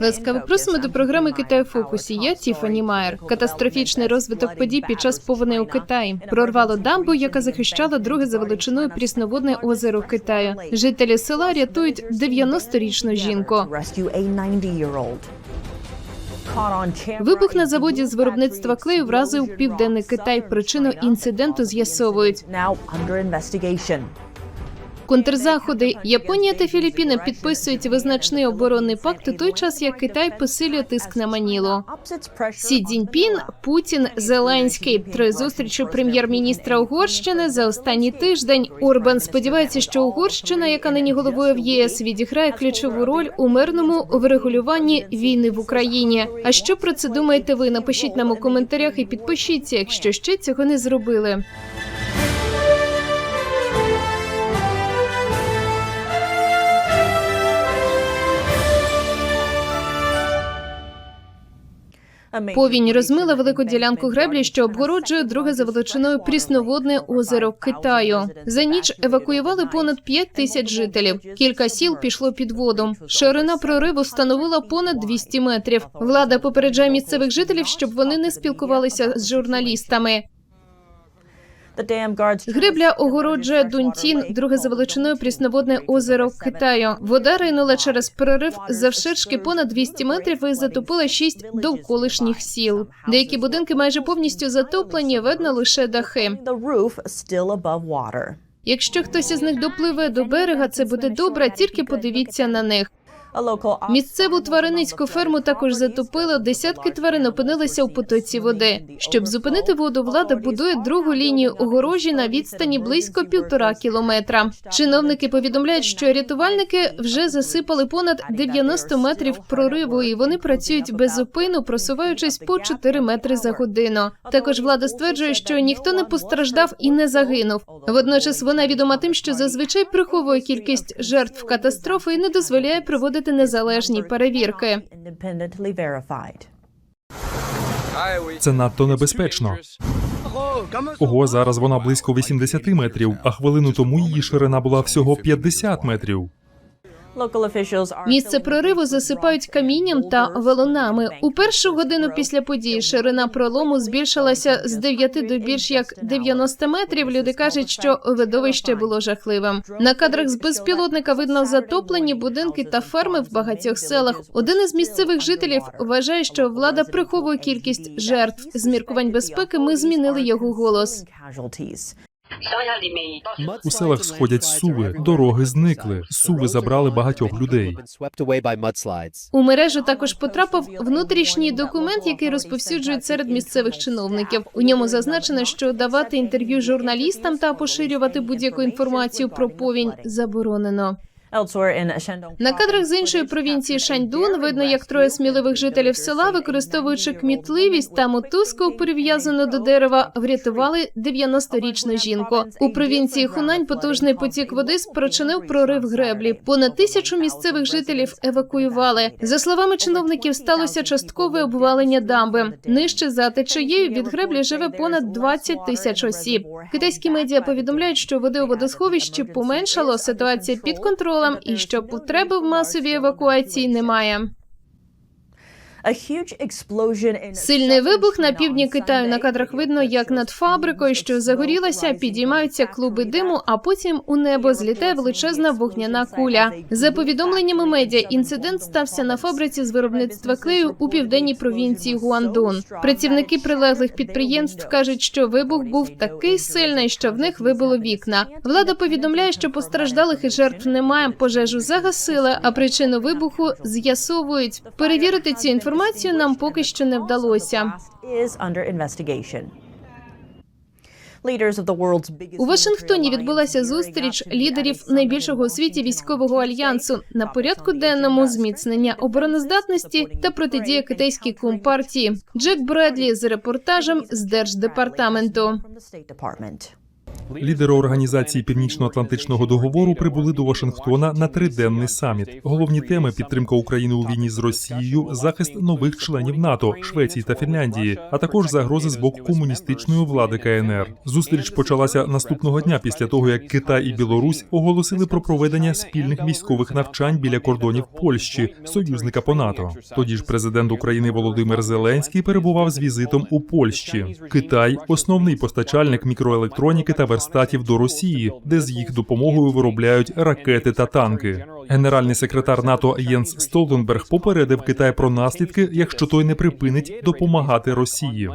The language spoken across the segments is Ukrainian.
Ласкаво просимо до програми Китай у фокусі. Я Тіфані Майер. Катастрофічний розвиток подій під час повені у Китаї прорвало дамбу, яка захищала друге за величиною прісноводне озеро Китаю. Жителі села рятують 90-річну жінку. Вибух на заводі з виробництва клею вразив південний Китай. Причину інциденту з'ясовують. Контрзаходи Японія та Філіппіни підписують визначний оборонний пакт у той час, як Китай посилює тиск на Манілу. Сі Цзіньпін, Путін, Зеленський. Три зустрічі прем'єр-міністра Угорщини за останній тиждень. Орбан сподівається, що Угорщина, яка нині головою в ЄС, відіграє ключову роль у мирному врегулюванні війни в Україні. А що про це думаєте ви? Напишіть нам у коментарях і підпишіться, якщо ще цього не зробили. Повінь розмила велику ділянку греблі, що обгороджує друге за величиною прісноводне озеро Китаю. За ніч евакуювали понад 5 тисяч жителів. Кілька сіл пішло під воду. Ширина прориву становила понад 200 метрів. Влада попереджає місцевих жителів, щоб вони не спілкувалися з журналістами. Гребля огороджує Дунтін, друге за величиною прісноводне озеро Китаю. Вода ринула через прорив завширшки понад 200 метрів і затопила шість довколишніх сіл. Деякі будинки майже повністю затоплені, видно лише дахи. Якщо хтось із них допливе до берега, це буде добре. Тільки подивіться на них. Місцеву тваринницьку ферму також затопило. Десятки тварин опинилися у потоці води. Щоб зупинити воду, влада будує другу лінію огорожі на відстані близько півтора кілометра. Чиновники повідомляють, що рятувальники вже засипали понад 90 метрів прориву, і вони працюють без зупину, просуваючись по 4 метри за годину. Також влада стверджує, що ніхто не постраждав і не загинув. Водночас вона відома тим, що зазвичай приховує кількість жертв катастрофи і не дозволяє проводити незалежні перевірки. Це надто небезпечно. Ого, зараз вона близько 80 метрів, а хвилину тому її ширина була всього 50 метрів. Місце прориву засипають камінням та валунами. У першу годину після події ширина пролому збільшилася з 9 до більш як 90 метрів. Люди кажуть, що видовище було жахливим. На кадрах з безпілотника видно затоплені будинки та ферми в багатьох селах. Один із місцевих жителів вважає, що влада приховує кількість жертв. З міркувань безпеки ми змінили його голос. У селах сходять суви, дороги зникли. Суви забрали багатьох людей. У мережу також потрапив внутрішній документ, який розповсюджують серед місцевих чиновників. У ньому зазначено, що давати інтерв'ю журналістам та поширювати будь-яку інформацію про повінь заборонено. На кадрах з іншої провінції Шаньдун видно, як троє сміливих жителів села, використовуючи кмітливість та мотузку, прив'язану до дерева, врятували 90-річну жінку. У провінції Хунань потужний потік води спричинив прорив греблі. Понад тисячу місцевих жителів евакуювали. За словами чиновників, сталося часткове обвалення дамби. Нижче за течією від греблі живе понад 20 тисяч осіб. Китайські медіа повідомляють, що води у водосховищі поменшало. Ситуація під контролем і що потреби в масовій евакуації немає. Сильний вибух на півдні Китаю на кадрах видно, як над фабрикою, що загорілася, підіймаються клуби диму, а потім у небо злітає величезна вогняна куля. За повідомленнями медіа, інцидент стався на фабриці з виробництва клею у південній провінції Гуандун. Працівники прилеглих підприємств кажуть, що вибух був такий сильний, що в них вибило вікна. Влада повідомляє, що постраждалих і жертв немає. Пожежу загасили, а причину вибуху з'ясовують. Перевірити цю інформацію інформацію нам поки що не вдалося. У Вашингтоні відбулася зустріч лідерів найбільшого у світі військового альянсу на порядку денному зміцнення обороноздатності та протидія китайській компартії. Джек Бредлі з репортажем з держдепартаменту. Лідери організації Північно-Атлантичного договору прибули до Вашингтона на триденний саміт. Головні теми підтримка України у війні з Росією, захист нових членів НАТО, Швеції та Фінляндії, а також загрози з боку комуністичної влади КНР. Зустріч почалася наступного дня після того, як Китай і Білорусь оголосили про проведення спільних військових навчань біля кордонів Польщі, союзника по НАТО. Тоді ж президент України Володимир Зеленський перебував з візитом у Польщі. Китай основний постачальник мікроелектроніки та верстатів до Росії, де з їх допомогою виробляють ракети та танки. Генеральний секретар НАТО Єнс Столтенберг попередив Китай про наслідки, якщо той не припинить допомагати Росії.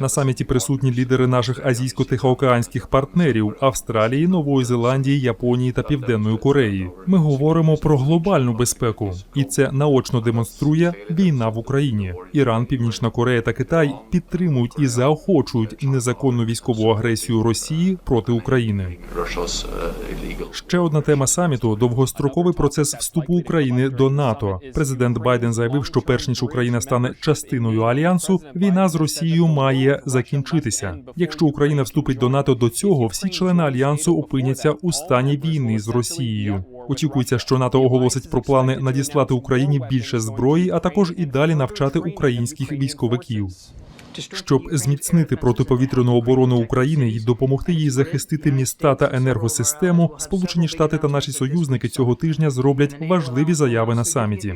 На саміті присутні лідери наших азійсько-тихоокеанських партнерів Австралії, Нової Зеландії, Японії та Південної Кореї. Ми говоримо про глобальну безпеку, і це наочно демонструє війна в Україні. Іран, Північна Корея та Китай підтримують і заохочують незаконну військову агресію Росії проти України. Ще одна тема саміту довгостроковий процес вступу України до НАТО. Президент Байден заявив, що перш ніж Україна стане частиною альянсу, війна з Росією має закінчитися. Якщо Україна вступить до НАТО до цього, всі члени альянсу опиняться у стані війни з Росією. Очікується, що НАТО оголосить про плани надіслати Україні більше зброї, а також і далі навчати українських військовиків. Щоб зміцнити протиповітряну оборону України і допомогти їй захистити міста та енергосистему, Сполучені Штати та наші союзники цього тижня зроблять важливі заяви на саміті.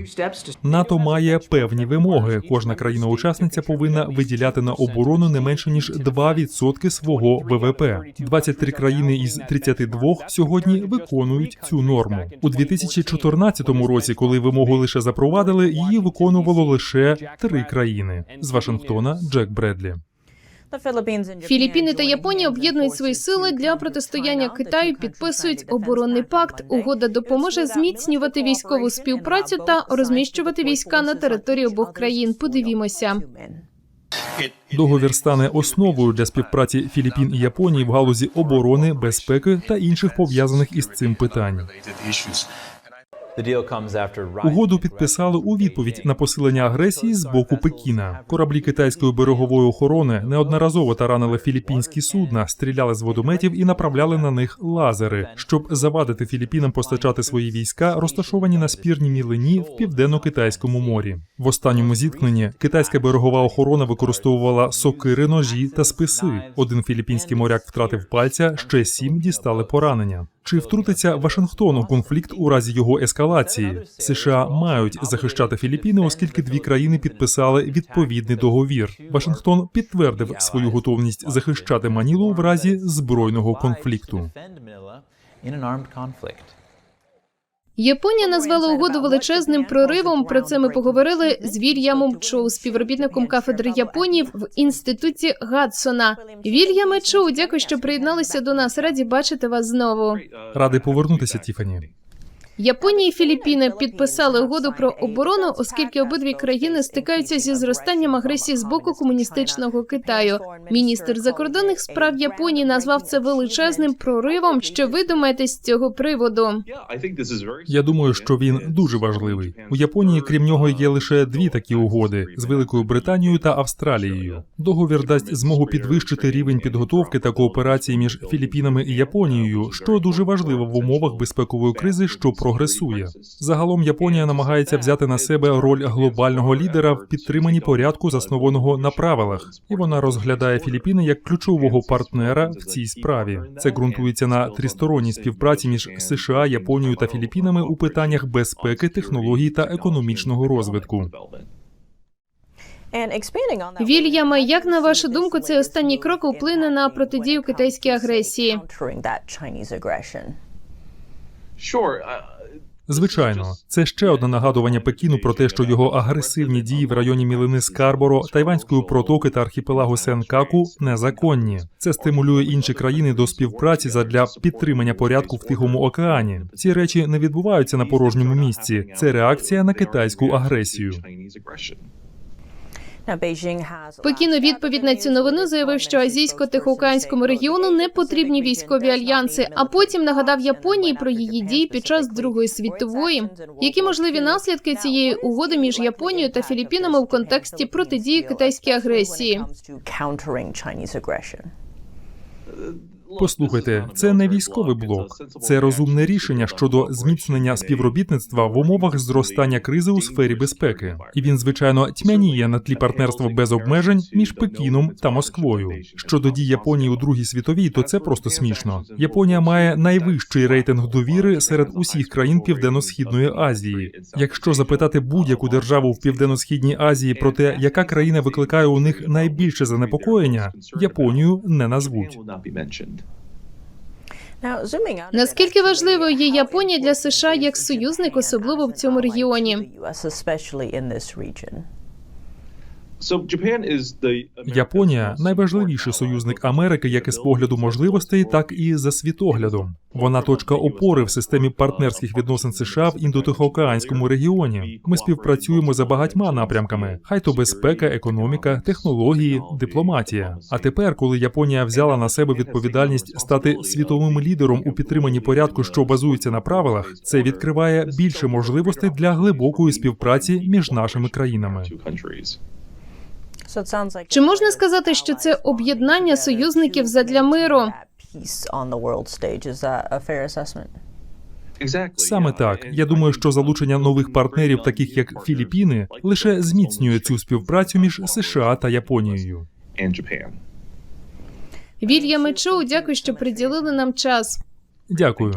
НАТО має певні вимоги. Кожна країна-учасниця повинна виділяти на оборону не менше ніж 2% свого ВВП. 23 країни із 32 сьогодні виконують цю норму. У 2014 році, коли вимогу лише запровадили, її виконувало лише три країни з Вашингтона. Джек Бредлі. Філіппіни та Японія об'єднують свої сили для протистояння Китаю. Підписують оборонний пакт. Угода допоможе зміцнювати військову співпрацю та розміщувати війська на території обох країн. Подивімося. Договір стане основою для співпраці Філіппін і Японії в галузі оборони, безпеки та інших пов'язаних із цим питань. Угоду підписали у відповідь на посилення агресії з боку Пекіна. Кораблі китайської берегової охорони неодноразово таранили філіппінські судна, стріляли з водометів і направляли на них лазери, щоб завадити Філіппінам постачати свої війська, розташовані на спірній мілині в південно-китайському морі. В останньому зіткненні китайська берегова охорона використовувала сокири, ножі та списи. Один філіппінський моряк втратив пальця, ще сім дістали поранення. Чи втрутиться Вашингтон у конфлікт у разі його ескалації? США мають захищати Філіппіни, оскільки дві країни підписали відповідний договір. Вашингтон підтвердив свою готовність захищати Манілу в разі збройного конфлікту. Японія назвала угоду величезним проривом. Про це ми поговорили з Вільямом Чоу, співробітником кафедри Японії в інституті Гадсона. Вільяме Чоу, дякую, що приєдналися до нас. Раді бачити вас знову. Радий повернутися, Тіфані. Японія і Філіппіни підписали угоду про оборону, оскільки обидві країни стикаються зі зростанням агресії з боку комуністичного Китаю. Міністр закордонних справ Японії назвав це величезним проривом. Що ви думаєте з цього приводу? Я думаю, що він дуже важливий. У Японії, крім нього, є лише дві такі угоди з Великою Британією та Австралією. Договір дасть змогу підвищити рівень підготовки та кооперації між Філіппінами і Японією, що дуже важливо в умовах безпекової кризи, що прогресує. Загалом Японія намагається взяти на себе роль глобального лідера в підтриманні порядку, заснованого на правилах, і вона розглядає Філіппіни як ключового партнера в цій справі. Це ґрунтується на тристоронній співпраці між США, Японією та Філіппінами у питаннях безпеки, технологій та економічного розвитку. Вільяме, як на вашу думку, цей останній крок вплине на протидію китайській агресії? Звичайно, це ще одне нагадування Пекіну про те, що його агресивні дії в районі мілини Скарборо, Тайванської протоки та архіпелагу Сенкаку незаконні. Це стимулює інші країни до співпраці задля підтримання порядку в Тихому океані. Ці речі не відбуваються на порожньому місці. Це реакція на китайську агресію. Пекін у відповідь на цю новину заявив, що азійсько-тихоокеанському регіону не потрібні військові альянси. А потім нагадав Японії про її дії під час Другої світової. Які можливі наслідки цієї угоди між Японією та Філіппінами в контексті протидії китайській агресії? Послухайте, це не військовий блок, це розумне рішення щодо зміцнення співробітництва в умовах зростання кризи у сфері безпеки. І він, звичайно, тьмяніє на тлі партнерства без обмежень між Пекіном та Москвою. Щодо дій Японії у Другій світовій, то це просто смішно. Японія має найвищий рейтинг довіри серед усіх країн Південно-східної Азії. Якщо запитати будь-яку державу в Південно-східній Азії про те, яка країна викликає у них найбільше занепокоєння, Японію не назвуть. Наскільки важливою є Японія для США як союзник, особливо в цьому регіоні? Японія найважливіший союзник Америки як із погляду можливостей, так і за світоглядом. Вона точка опори в системі партнерських відносин США в індотихоокеанському регіоні. Ми співпрацюємо за багатьма напрямками: хай то безпека, економіка, технології, дипломатія. А тепер, коли Японія взяла на себе відповідальність стати світовим лідером у підтриманні порядку, що базується на правилах, це відкриває більше можливостей для глибокої співпраці між нашими країнами. Чи можна сказати, що це об'єднання союзників задля миру? Саме так. Я думаю, що залучення нових партнерів, таких як Філіппіни, лише зміцнює цю співпрацю між США та Японією. Вільяме Чоу, дякую, що приділили нам час. Дякую.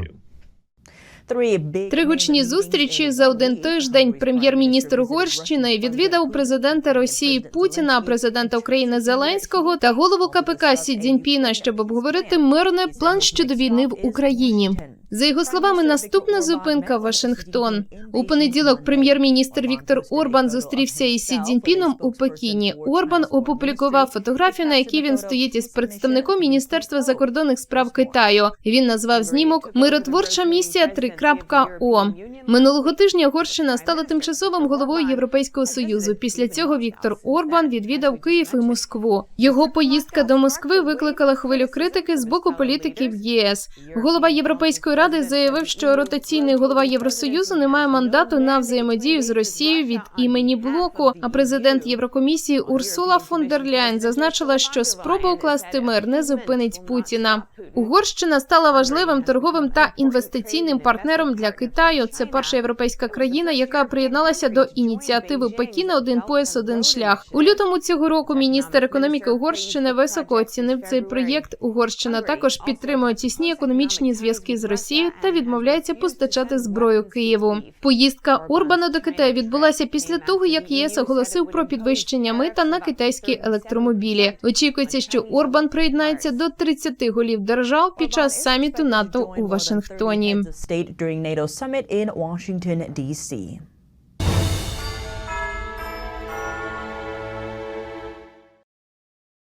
Три гучні зустрічі за один тиждень. Прем'єр-міністр Угорщини відвідав президента Росії Путіна, президента України Зеленського та голову КПК Сі Дзіньпіна, щоб обговорити мирний план щодо війни в Україні. За його словами, наступна зупинка Вашингтон. У понеділок прем'єр-міністр Віктор Орбан зустрівся із Сі Цзіньпіном у Пекіні. Орбан опублікував фотографію, на якій він стоїть із представником Міністерства закордонних справ Китаю. Він назвав знімок Миротворча місія 3.о». Минулого тижня Угорщина стала тимчасовим головою Європейського союзу. Після цього Віктор Орбан відвідав Київ і Москву. Його поїздка до Москви викликала хвилю критики з боку політиків ЄС. Голова Європейської ради заявив, що ротаційний голова Євросоюзу не має мандату на взаємодію з Росією від імені блоку. А президент Єврокомісії Урсула фон дер Ляйн зазначила, що спроба укласти мир не зупинить Путіна. Угорщина стала важливим торговим та інвестиційним партнером для Китаю. Це перша європейська країна, яка приєдналася до ініціативи Пекіна Один пояс, один шлях. У лютому цього року міністр економіки Угорщини високо оцінив цей проєкт. Угорщина також підтримує тісні економічні зв'язки з Росією та відмовляється постачати зброю Києву. Поїздка Орбана до Китаю відбулася після того, як ЄС оголосив про підвищення мита на китайські електромобілі. Очікується, що Орбан приєднається до 30 голів держав під час саміту НАТО у Вашингтоні.